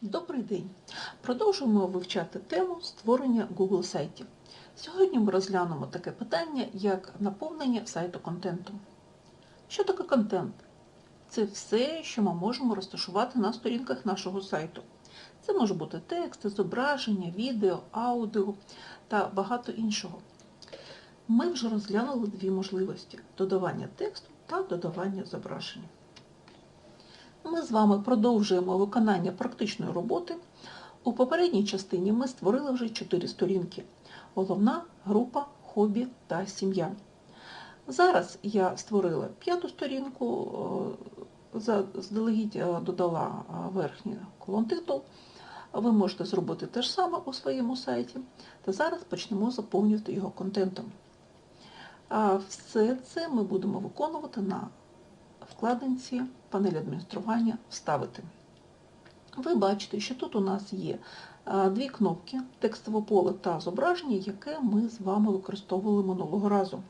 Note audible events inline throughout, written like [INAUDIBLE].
Добрий день! Продовжуємо вивчати тему створення Google сайтів. Сьогодні ми розглянемо таке питання, як наповнення сайту контентом. Що таке контент? Це все, що ми можемо розташувати на сторінках нашого сайту. Це може бути текст, зображення, відео, аудіо та багато іншого. Ми вже розглянули дві можливості додавання тексту та додавання зображення. Ми з вами продовжуємо виконання практичної роботи. У попередній частині ми створили вже чотири сторінки: головна, група, хобі та сім'я. Зараз я створила п'яту сторінку, е, заздалегідь е, додала е, верхній колон титул. Ви можете зробити те ж саме у своєму сайті. Та зараз почнемо заповнювати його контентом. А все це ми будемо виконувати на вкладинці панель адміністрування Вставити. Ви бачите, що тут у нас є дві кнопки текстове поле та зображення, яке ми з вами використовували минулого разу.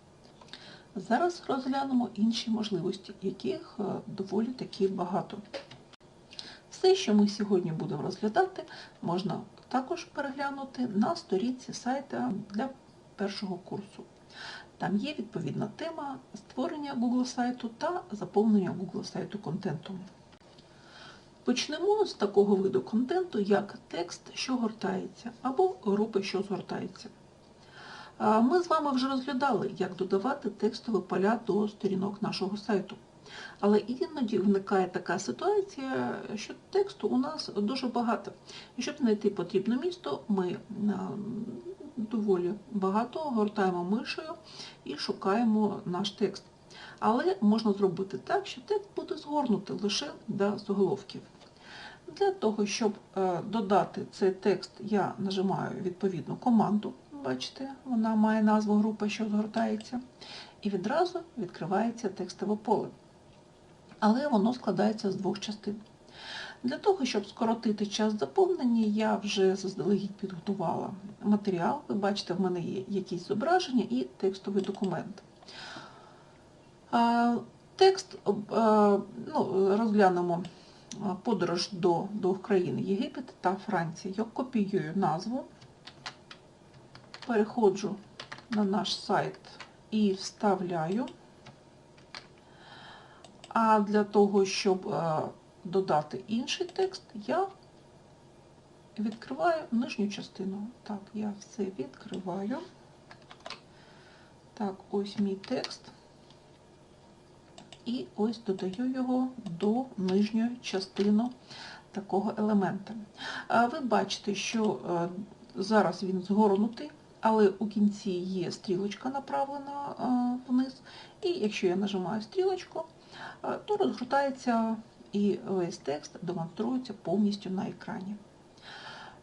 Зараз розглянемо інші можливості, яких доволі таки багато. Все, що ми сьогодні будемо розглядати, можна також переглянути на сторінці сайта для першого курсу. Там є відповідна тема створення Google сайту та заповнення Google сайту контентом. Почнемо з такого виду контенту, як текст, що гортається, або групи, що згортаються. Ми з вами вже розглядали, як додавати текстові поля до сторінок нашого сайту. Але іноді виникає така ситуація, що тексту у нас дуже багато. І щоб знайти потрібне місто, ми доволі багато гортаємо мишею і шукаємо наш текст. Але можна зробити так, що текст буде згорнути лише до заголовків. Для того, щоб додати цей текст, я нажимаю відповідну команду. Бачите, вона має назву групи, що згортається, і відразу відкривається текстове поле. Але воно складається з двох частин. Для того, щоб скоротити час заповнення, я вже заздалегідь підготувала матеріал. Ви бачите, в мене є якісь зображення і текстовий документ. Текст ну, розглянемо подорож до двох країн Єгипет та Франція. Я копіюю назву, переходжу на наш сайт і вставляю. А для того, щоб додати інший текст, я відкриваю нижню частину. Так, я все відкриваю. Так, ось мій текст. І ось додаю його до нижньої частини такого елемента. Ви бачите, що зараз він згорнутий, але у кінці є стрілочка направлена вниз. І якщо я нажимаю стрілочку, то розгортається і весь текст демонструється повністю на екрані.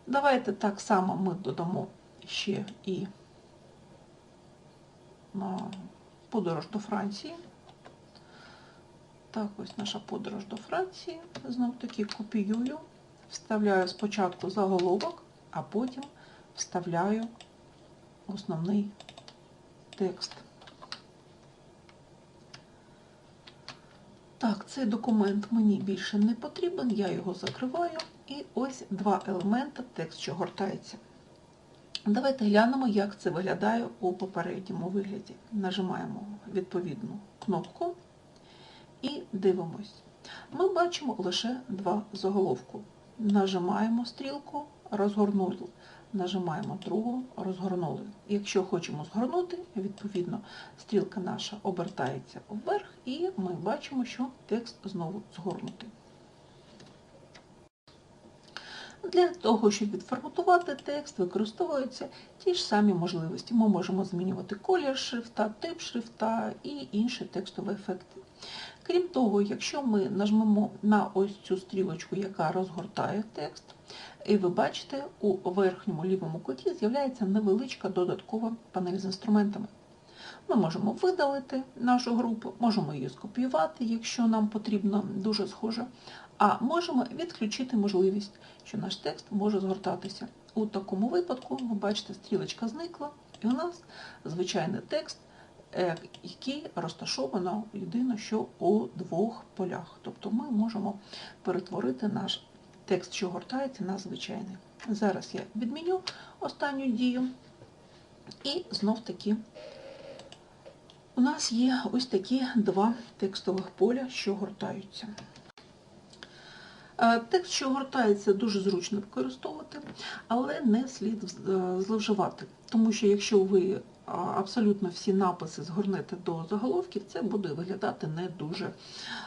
Давайте так само ми додамо ще і подорож до Франції. Так, ось наша подорож до Франції. Знов таки копіюю, вставляю спочатку заголовок, а потім вставляю основний текст. Так, цей документ мені більше не потрібен, я його закриваю. І ось два елементи, текст, що гортається. Давайте глянемо, як це виглядає у попередньому вигляді. Нажимаємо відповідну кнопку і дивимось. Ми бачимо лише два заголовку. Нажимаємо стрілку, розгорнули. Нажимаємо другу, розгорнули. Якщо хочемо згорнути, відповідно, стрілка наша обертається вверх, і ми бачимо, що текст знову згорнутий. Для того, щоб відформатувати текст, використовуються ті ж самі можливості. Ми можемо змінювати колір шрифта, тип шрифта і інші текстові ефекти. Крім того, якщо ми нажмемо на ось цю стрілочку, яка розгортає текст, і ви бачите, у верхньому лівому куті з'являється невеличка додаткова панель з інструментами. Ми можемо видалити нашу групу, можемо її скопіювати, якщо нам потрібно дуже схоже, а можемо відключити можливість, що наш текст може згортатися. У такому випадку, ви бачите, стрілочка зникла, і у нас звичайний текст, е, який розташовано єдине, що у двох полях. Тобто ми можемо перетворити наш текст, що гортається на звичайний. Зараз я відміню останню дію. І знов таки у нас є ось такі два текстових поля, що гортаються. Е, Текст, що гортається, дуже зручно використовувати, але не слід е, зловживати. Тому що якщо ви абсолютно всі написи згорнете до заголовків, це буде виглядати не дуже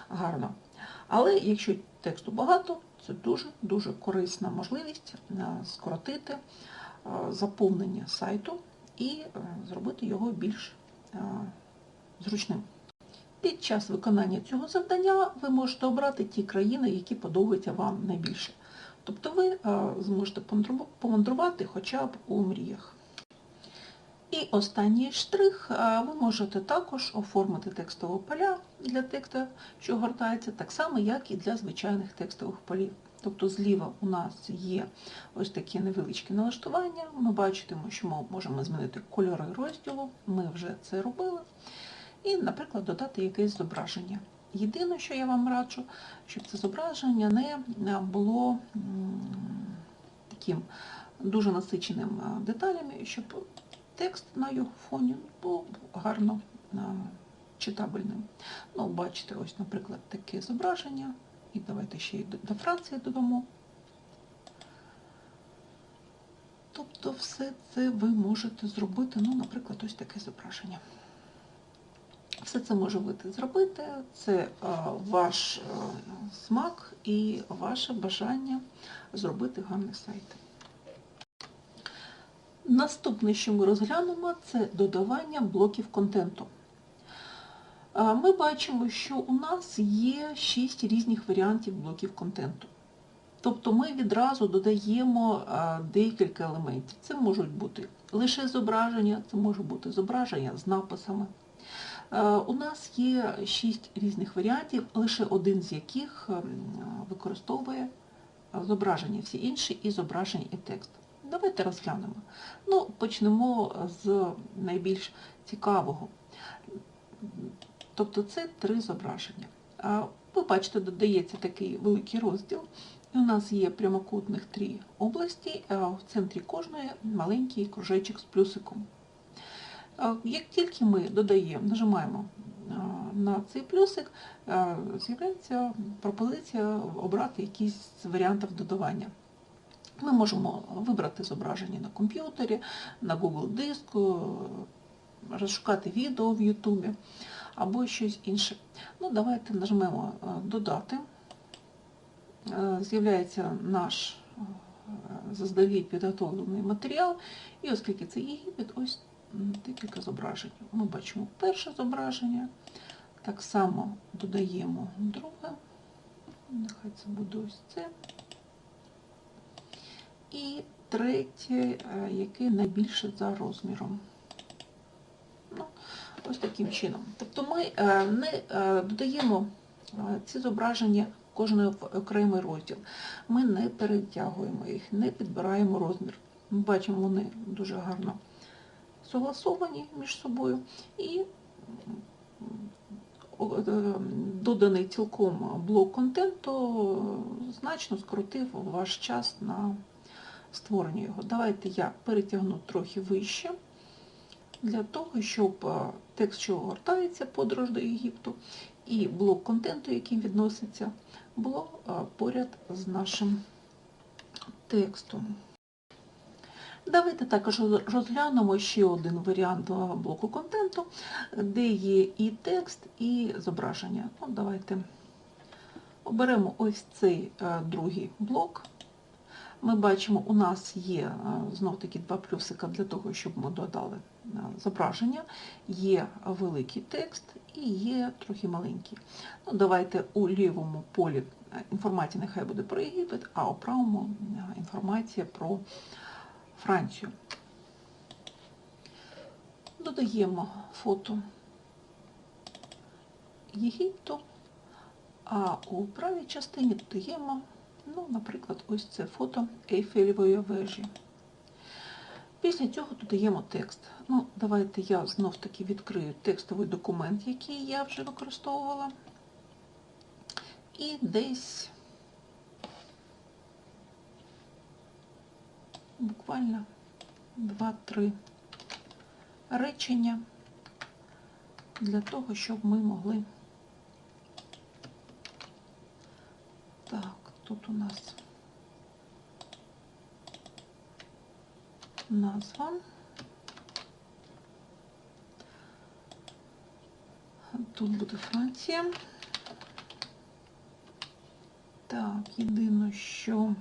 гарно. Але якщо тексту багато, це дуже-дуже корисна можливість е, скоротити е, заповнення сайту і е, зробити його більш зручним. Під час виконання цього завдання ви можете обрати ті країни, які подобаються вам найбільше. Тобто ви зможете помандрувати хоча б у мріях. І останній штрих, е, ви можете також оформити текстові поля для тексту, що гортається, так само, як і для звичайних текстових полів. Тобто зліва у нас є ось такі невеличкі налаштування. Ми бачимо, що ми можемо змінити кольори розділу, ми вже це робили. І, наприклад, додати якесь зображення. Єдине, що я вам раджу, щоб це зображення не було таким дуже насиченим деталями, щоб текст на його фоні був гарно читабельним. Ну, бачите, ось, наприклад, таке зображення. І давайте ще й до- Франції додамо. Тобто все це ви можете зробити, ну, наприклад, ось таке зображення. Все це може бути зробити, це е, ваш е, смак і ваше бажання зробити гарний сайт. Наступне, що ми розглянемо, це додавання блоків контенту. Е, Ми бачимо, що у нас є 6 різних варіантів блоків контенту. Тобто ми відразу додаємо е, декілька елементів. Це можуть бути лише зображення, це може бути зображення з написами. Е, У нас є шість різних варіантів, лише один з яких ем, використовує зображення, всі інші і зображення, і текст. Давайте розглянемо. Ну, почнемо з найбільш цікавого. Тобто це три зображення. Ви бачите, додається такий великий розділ. І у нас є прямокутних три області, а в центрі кожної маленький кружечок з плюсиком. Як тільки ми додаємо, нажимаємо на цей плюсик, з'являється пропозиція обрати якийсь з варіантів додавання. Ми можемо вибрати зображення на комп'ютері, на Google диску, розшукати відео в Ютубі або щось інше. Ну, давайте нажмемо Додати. Е, З'являється наш е, заздалегідь підготовлений матеріал, і оскільки це Єгипет, ось декілька зображень. Ми бачимо перше зображення, так само додаємо друге, нехай це буде ось це. І третє, е, яке найбільше за розміром. Ну, ось таким чином. Тобто ми не е, додаємо е, ці зображення кожний окремий розділ. Ми не перетягуємо їх, не підбираємо розмір. Ми бачимо, вони дуже гарно согласовані між собою і доданий цілком блок контенту значно скоротив ваш час на створення його. Давайте я перетягну трохи вище для того, щоб е, текст, що гортається подорож до Єгипту, і блок контенту, який відноситься, було е, поряд з нашим текстом. Давайте також розглянемо ще один варіант блоку контенту, де є і текст, і зображення. Ну, давайте оберемо ось цей е, другий блок. Ми бачимо, у нас є знов таки два плюсика для того, щоб ми додали е, зображення, є великий текст і є трохи маленький. Ну, давайте у лівому полі е, інформація нехай буде про Єгипет, а у правому е, інформація про Францію. Додаємо фото Єгипту, а у правій частині додаємо Ну, наприклад, ось це фото Ейфелевої вежі. Після цього додаємо текст. Ну, давайте я знов таки відкрию текстовий документ, який я вже використовувала. І десь буквально 2-3 речення для того, щоб ми могли. Так, тут у нас назва. Тут буде Франція. Так, єдине, що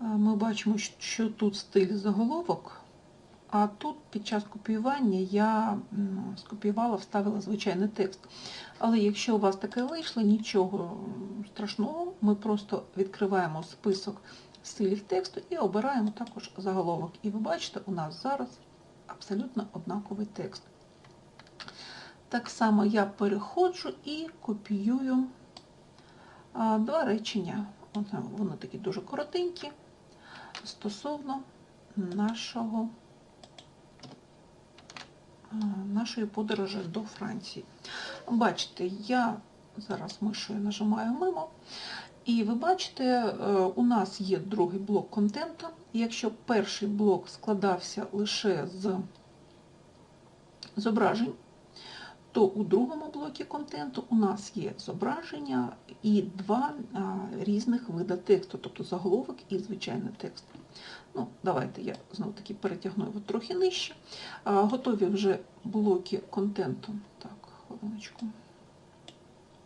е, ми бачимо, що тут стиль заголовок, а тут під час копіювання я скопіювала, вставила звичайний текст. Але якщо у вас таке вийшло, нічого страшного, ми просто відкриваємо список стилів тексту і обираємо також заголовок. І ви бачите, у нас зараз абсолютно однаковий текст. Так само я переходжу і копіюю два речення. Вони такі дуже коротенькі стосовно нашого, нашої подорожі до Франції. Бачите, я зараз мишою нажимаю мимо. І ви бачите, е, у нас є другий блок контенту. Якщо перший блок складався лише з зображень, то у другому блокі контенту у нас є зображення і два а, різних вида тексту, тобто заголовок і звичайний текст. Ну, Давайте я знову таки перетягну його трохи нижче. Готові вже блоки контенту. Так, хвилиночку.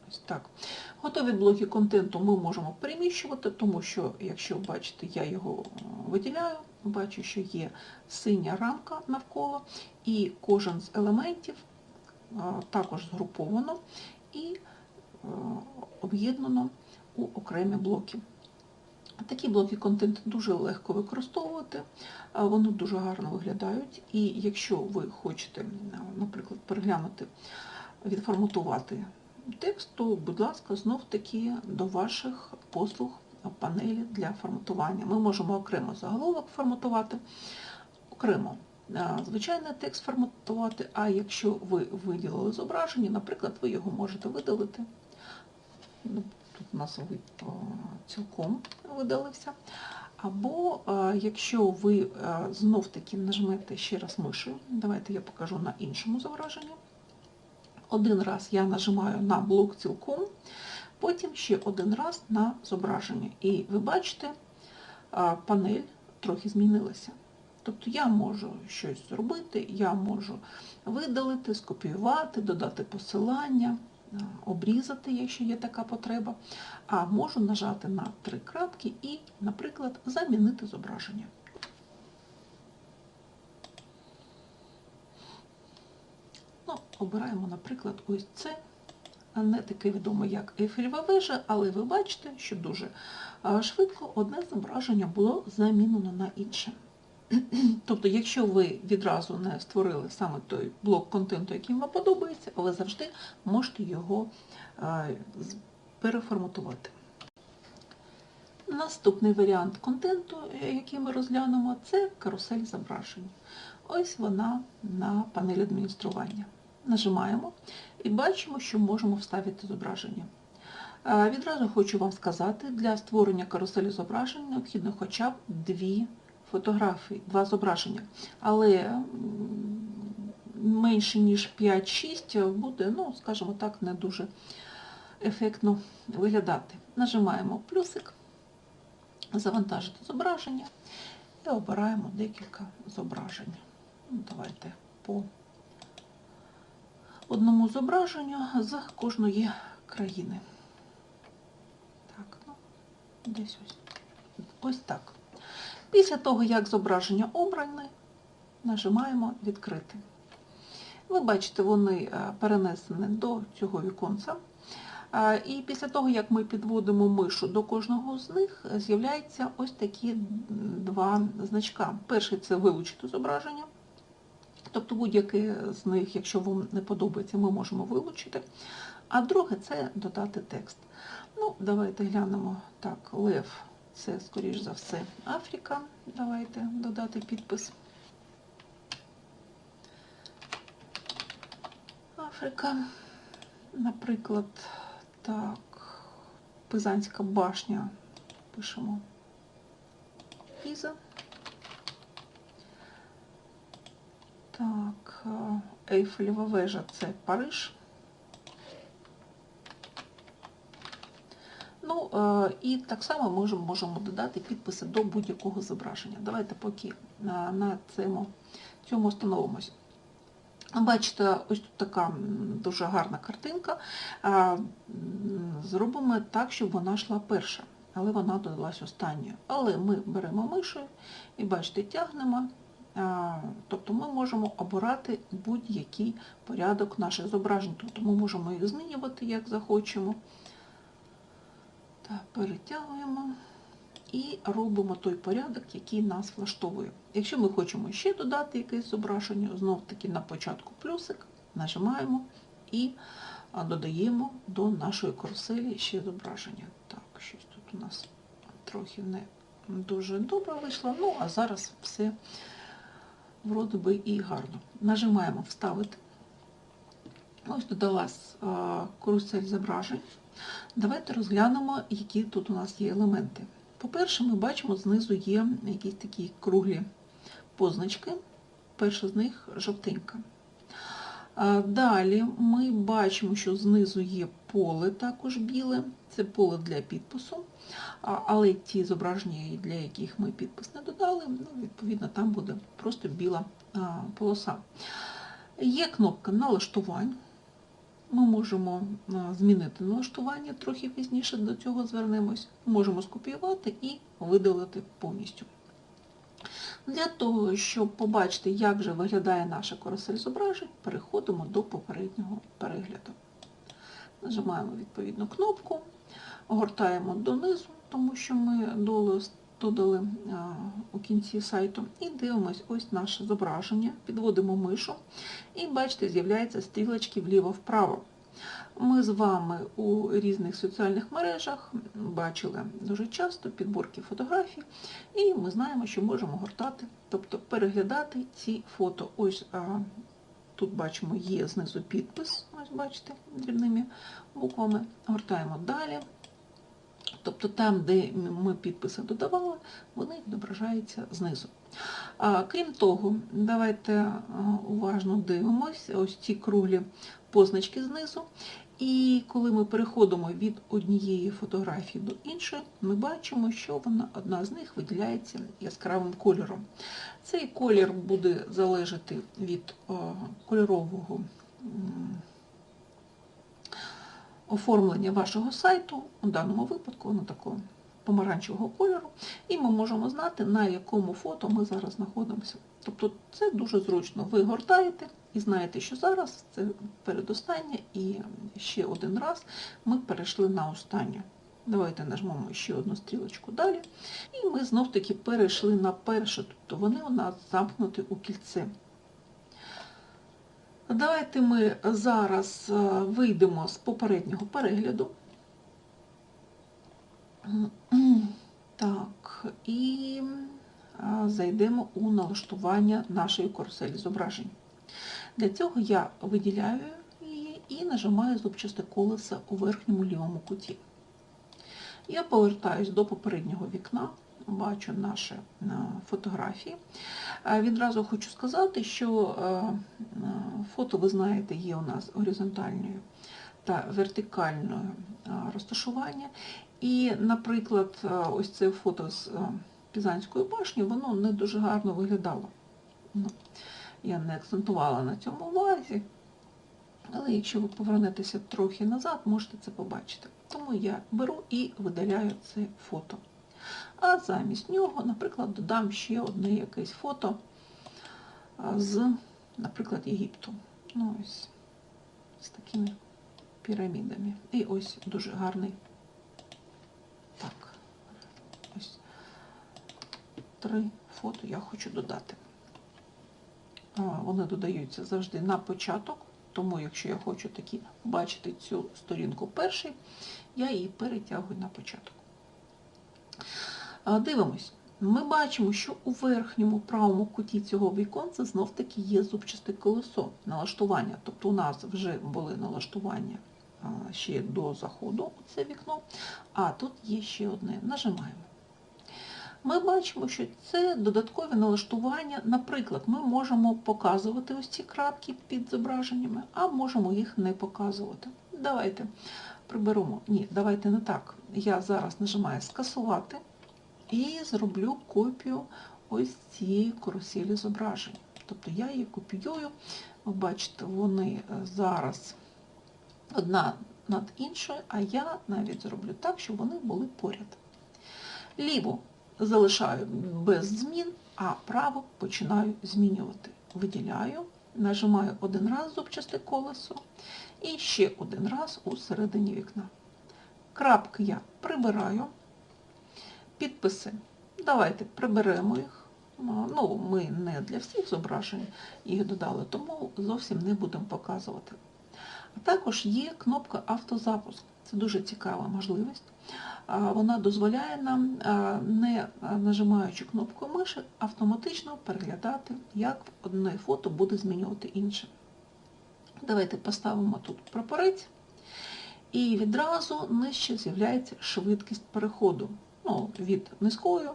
Ось так. Готові блоки контенту ми можемо переміщувати, тому що, якщо бачите, я його виділяю, бачу, що є синя рамка навколо, і кожен з елементів також згруповано і об'єднано у окремі блоки. Такі блоки контенту дуже легко використовувати, вони дуже гарно виглядають. І якщо ви хочете, наприклад, переглянути, відформатувати текст, то, будь ласка, знов-таки до ваших послуг панелі для форматування. Ми можемо окремо заголовок форматувати, окремо звичайний текст форматувати, а якщо ви виділили зображення, наприклад, ви його можете видалити. Тут у нас цілком видалився. Або якщо ви знов-таки нажмете ще раз мишею, давайте я покажу на іншому зображенні. Один раз я нажимаю на блок цілком, потім ще один раз на зображення. І ви бачите, панель трохи змінилася. Тобто я можу щось зробити, я можу видалити, скопіювати, додати посилання, обрізати, якщо є така потреба, а можу нажати на три крапки і, наприклад, замінити зображення. Ну, Обираємо, наприклад, ось це. Не таке відомо, як Ейфелева вежа, але ви бачите, що дуже швидко одне зображення було замінено на інше. [CLEARS THROAT] Тобто, якщо ви відразу не створили саме той блок контенту, який вам подобається, ви завжди можете його переформатувати. Наступний варіант контенту, який ми розглянемо, це карусель зображень. Ось вона на панелі адміністрування. Нажимаємо і бачимо, що можемо вставити зображення. Відразу хочу вам сказати, для створення каруселі зображень необхідно хоча б дві фотографій, два зображення. Але менше, ніж 5-6 буде, ну, скажімо так, не дуже ефектно виглядати. Нажимаємо плюсик, завантажити зображення і обираємо декілька зображень. Ну, Давайте по одному зображенню з кожної країни. Так, ну, десь ось. Ось так. Після того, як зображення обране, нажимаємо Відкрити. Ви бачите, вони е, перенесені до цього віконця. Е, і після того, як ми підводимо мишу до кожного з них, з'являються ось такі два значка. Перший це вилучити зображення. Тобто будь-який з них, якщо вам не подобається, ми можемо вилучити. А друге це додати текст. Ну, Давайте глянемо так, лев це, скоріш за все, Африка. Давайте додати підпис. Африка, наприклад, так, Пизанська башня пишемо Моналіза. Так, е, Ейфелєва вежа це Париж. Ну, е, і так само можемо, можемо додати підписи до будь-якого зображення. Давайте поки е, на цьому, цьому остановимось. Бачите, ось тут така дуже гарна картинка. А, Зробимо так, щоб вона йшла перша, але вона додалась останньою. Але ми беремо мишою і бачите, тягнемо. Тобто ми можемо обирати будь-який порядок наших зображень. Тобто ми можемо їх змінювати, як захочемо. Так, перетягуємо і робимо той порядок, який нас влаштовує. Якщо ми хочемо ще додати якесь зображення, знов таки на початку плюсик нажимаємо і додаємо до нашої каруселі ще зображення. Так, щось тут у нас трохи не дуже добре вийшло, ну а зараз все вроде би і гарно. Нажимаємо Вставити. Ось додалась а, карусель зображень. Давайте розглянемо, які тут у нас є елементи. По-перше, ми бачимо, знизу є якісь такі круглі позначки. Перша з них жовтенька. Далі ми бачимо, що знизу є поле також біле, це поле для підпису, але ті зображення, для яких ми підпис не додали, ну, відповідно, там буде просто біла полоса. Є кнопка налаштувань. Ми можемо змінити налаштування, трохи пізніше до цього звернемось. Можемо скопіювати і видалити повністю. Для того, щоб побачити, як же виглядає наша карусель зображень, переходимо до попереднього перегляду. Нажимаємо відповідну кнопку, огортаємо донизу, тому що ми долу додали а, у кінці сайту, і дивимось ось наше зображення, підводимо мишу, і бачите, з'являються стрілочки вліво-вправо. Ми з вами у різних соціальних мережах бачили дуже часто підборки фотографій, і ми знаємо, що можемо гортати, тобто переглядати ці фото. Ось а, тут бачимо, є знизу підпис, ось бачите, дрібними буквами. Гортаємо далі. Тобто там, де ми підписи додавали, вони відображаються знизу. А, крім того, давайте уважно дивимося ось ці круглі позначки знизу. І коли ми переходимо від однієї фотографії до іншої, ми бачимо, що вона, одна з них виділяється яскравим кольором. Цей колір буде залежати від кольорового оформлення вашого сайту, у даному випадку воно такого помаранчевого кольору, і ми можемо знати, на якому фото ми зараз знаходимося. Тобто це дуже зручно. Ви гортаєте і знаєте, що зараз це передостаннє, і ще один раз ми перейшли на останнє. Давайте нажмемо ще одну стрілочку далі. І ми знов-таки перейшли на перше, тобто вони у нас замкнуті у кільце. Давайте ми зараз е, вийдемо з попереднього перегляду. Так, і е, зайдемо у налаштування нашої каруселі зображень. Для цього я виділяю її і нажимаю зубчасте колесо у верхньому лівому куті. Я повертаюсь до попереднього вікна, бачу наші е, фотографії. Відразу хочу сказати, що е, е, фото, ви знаєте, є у нас горизонтальною та вертикальною розташування. І, наприклад, ось це фото з Пізанської башні, воно не дуже гарно виглядало. Ну, Я не акцентувала на цьому увазі, але якщо ви повернетеся трохи назад, можете це побачити. Тому я беру і видаляю це фото. А замість нього, наприклад, додам ще одне якесь фото з, наприклад, Єгипту. Ну, ось з такими пірамідами. І ось дуже гарний. Так, ось три фото я хочу додати. Вони додаються завжди на початок, тому якщо я хочу такі бачити цю сторінку перший, я її перетягую на початок. Дивимось. Ми бачимо, що у верхньому правому куті цього віконця знов-таки є зубчасте колесо налаштування. Тобто у нас вже були налаштування ще до заходу у це вікно, а тут є ще одне. Нажимаємо. ми бачимо, що це додаткові налаштування. Наприклад, ми можемо показувати ось ці крапки під зображеннями, а можемо їх не показувати. Давайте приберемо. Ні, давайте не так. Я зараз нажимаю скасувати і зроблю копію ось цієї каруселі зображень. Тобто я її копіюю. Ви бачите, вони е, зараз одна над іншою, а я навіть зроблю так, щоб вони були поряд. Ліву залишаю без змін, а право починаю змінювати. Виділяю, нажимаю один раз зубчасте колесо і ще один раз у середині вікна. Крапки я прибираю. Підписи. Давайте приберемо їх. Ну, ми не для всіх зображень їх додали, тому зовсім не будемо показувати. А також є кнопка автозапуск. Це дуже цікава можливість. Вона дозволяє нам, не нажимаючи кнопку миші, автоматично переглядати, як одне фото буде змінювати інше. Давайте поставимо тут прапорець. І відразу нижче з'являється швидкість переходу ну, від низької,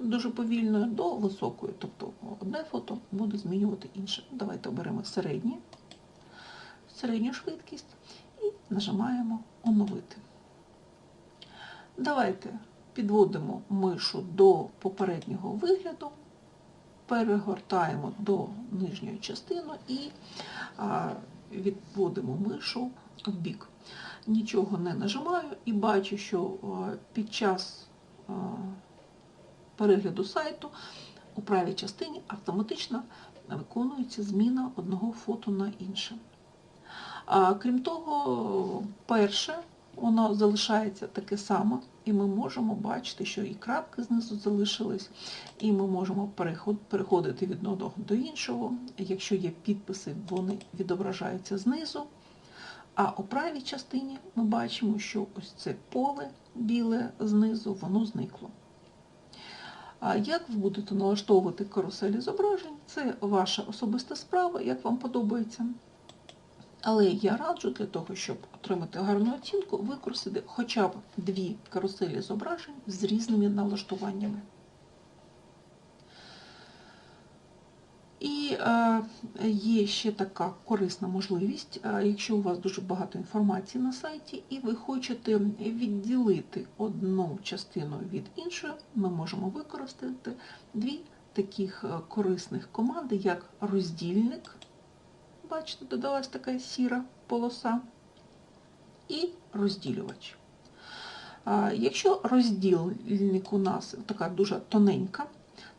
дуже повільної до високої. Тобто одне фото буде змінювати інше. Давайте оберемо середнє, середню швидкість і нажимаємо оновити. Давайте підводимо мишу до попереднього вигляду, перегортаємо до нижньої частини і а, відводимо мишу в бік. Нічого не нажимаю і бачу, що під час перегляду сайту у правій частині автоматично виконується зміна одного фото на інше. Крім того, перше воно залишається таке саме, і ми можемо бачити, що і крапки знизу залишились, і ми можемо переходити від одного до іншого. Якщо є підписи, вони відображаються знизу. А у правій частині ми бачимо, що ось це поле біле знизу, воно зникло. А як ви будете налаштовувати каруселі зображень, це ваша особиста справа, як вам подобається. Але я раджу для того, щоб отримати гарну оцінку, використати хоча б дві каруселі зображень з різними налаштуваннями. І е, є ще така корисна можливість, е, якщо у вас дуже багато інформації на сайті, і ви хочете відділити одну частину від іншої, ми можемо використати дві таких е, корисних команди, як роздільник. Бачите, додалась така сіра полоса і розділювач. Якщо роздільник у нас така дуже тоненька,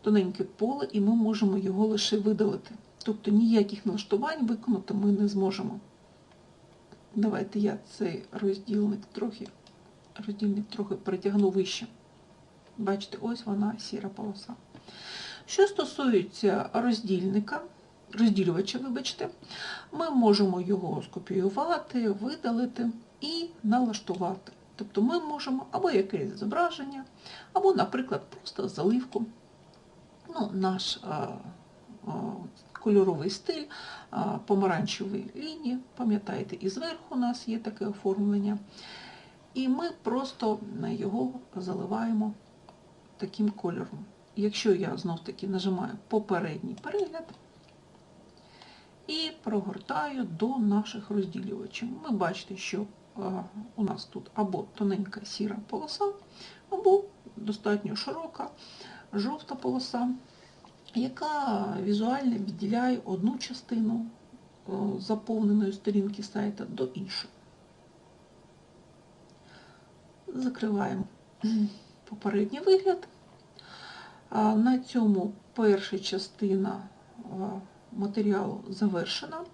тоненьке поле, і ми можемо його лише видалити. Тобто ніяких налаштувань виконати ми не зможемо. Давайте я цей роздільник трохи, роздільник трохи перетягну вище. Бачите, ось вона сіра полоса. Що стосується роздільника, розділювача, вибачте, ми можемо його скопіювати, видалити і налаштувати. Тобто ми можемо або якесь зображення, або, наприклад, просто заливку. Ну, Наш а, а, кольоровий стиль, а, помаранчеві лінії, пам'ятаєте, і зверху у нас є таке оформлення. І ми просто його заливаємо таким кольором. Якщо я знов таки нажимаю попередній перегляд, і прогортаю до наших розділювачів. Ми бачите, що у нас тут або тоненька сіра полоса, або достатньо широка жовта полоса, яка візуально відділяє одну частину заповненої сторінки сайта до іншої. Закриваємо попередній вигляд. На цьому перша частина матеріалу завершена.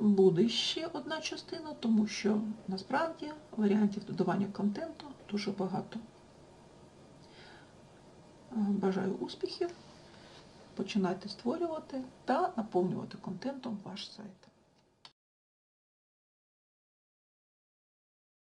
Буде ще одна частина, тому що насправді варіантів додавання контенту дуже багато. Бажаю успіхів, починайте створювати та наповнювати контентом ваш сайт.